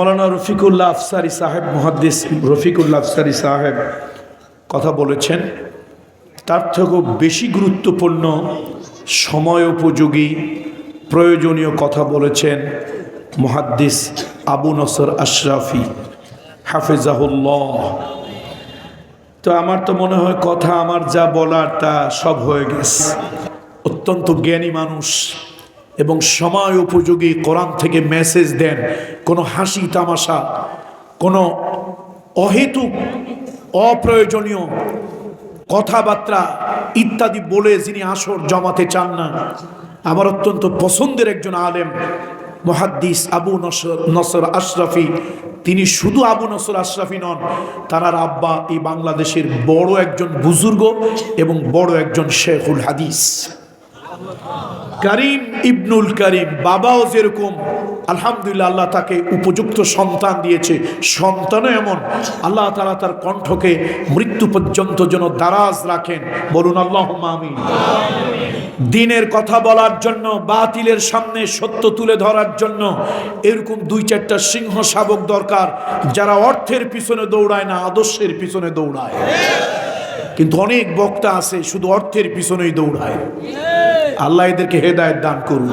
মৌলানা রফিকুল্লাহ আফসারি সাহেব, মহাদ্দিস রফিকুল্লাহ আফসারি সাহেব কথা বলেছেন, তার থেকেও বেশি গুরুত্বপূর্ণ সময় উপযোগী, প্রয়োজনীয় কথা বলেছেন মহাদ্দিস আবু নসর আশরাফি, হাফিজাহুল্লাহ। তো আমার তো মনে হয় কথা, আমার যা বলার তা সব হয়ে গেছে। অত্যন্ত জ্ঞানী মানুষ। এবং সময় উপযোগী কোরআন থেকে মেসেজ দেন। কোনো হাসি, তামাশা, কোনো অহেতুক, অপ্রয়োজনীয় কথাবার্তা ইত্যাদি বলে যিনি আসর জমাতে চান না। আমার অত্যন্ত পছন্দের একজন আলেম, মহাদ্দিস আবু নসর নসর আশরাফি। তিনি শুধু আবু নসর আশরাফি নন, তার আব্বা এই বাংলাদেশের বড় একজন বুজুর্গ এবং বড় একজন শেখুল হাদিস। করিম ইবনুল করিম বাবাও যেরকম, আলহামদুলিল্লাহ আল্লাহ তাকে উপযুক্ত সন্তান দিয়েছে। সন্তানও এমন। আল্লাহ তালা তার কণ্ঠকে মৃত্যু পর্যন্ত যেন দারাজ রাখেন। বলুন আল্লাহ আমিন। দিনের কথা বলার জন্য, বাতিলের সামনে সত্য তুলে ধরার জন্য এরকম দুই চারটা সিংহ শাবক দরকার, যারা অর্থের পিছনে দৌড়ায় না, আদর্শের পিছনে দৌড়ায়। কিন্তু অনেক বক্তা আছে, শুধু অর্থের পিছনেই দৌড়ায়। আল্লাহ এদেরকে হেদায়ত দান করুন।